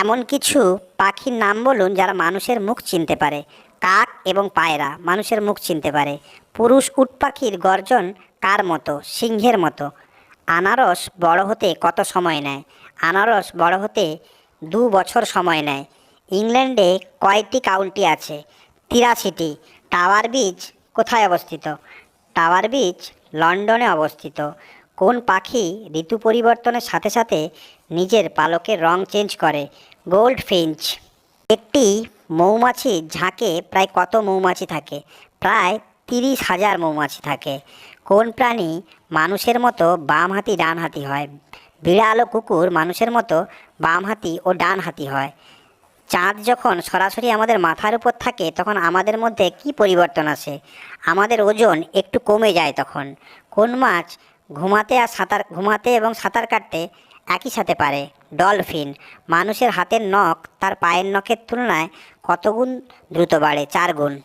এমন কিছু পাখির নাম বলুন যারা মানুষের মুখ চিনতে পারে। কাক এবং পায়রা, মানুষের মুখ চিনতে পারে। পুরুষ উট পাখির গর্জন কার মতো? সিংহের মতো। আনারস বড় হতে কত সময় নেয়? আনারস বড় হতে দু বছর সময় নেয়। ইংল্যান্ডে কয়টি কাউন্টি আছে? তিরাশিটি। টাওয়ার বিচ কোথায় অবস্থিত? টাওয়ার বিচ লন্ডনে অবস্থিত। কোন পাখি ঋতু পরিবর্তনের সাথে সাথে নিজের পালকের রং চেঞ্জ করে? গোল্ড ফিঞ্চ একটি মৌমাছির ঝাঁকে প্রায় কত মৌমাছি থাকে? প্রায় তিরিশ হাজার মৌমাছি থাকে। কোন প্রাণী মানুষের মতো বাম হাতি ডান হাতি হয়? বিড়াল ও কুকুর মানুষের মতো বাম হাতি ও ডান হাতি হয়। চাঁদ যখন সরাসরি আমাদের মাথার উপর থাকে, তখন আমাদের মধ্যে কি পরিবর্তন আসে? আমাদের ওজন একটু কমে যায় তখন। কোন মাছ ঘুমাতে আর সাঁতার, ঘুমাতে এবং সাঁতার কাটতে একই সাথে পারে। ডলফিন, মানুষের হাতের নখ তার পায়ের নখের তুলনায় কতগুণ দ্রুত বাড়ে? চার গুণ।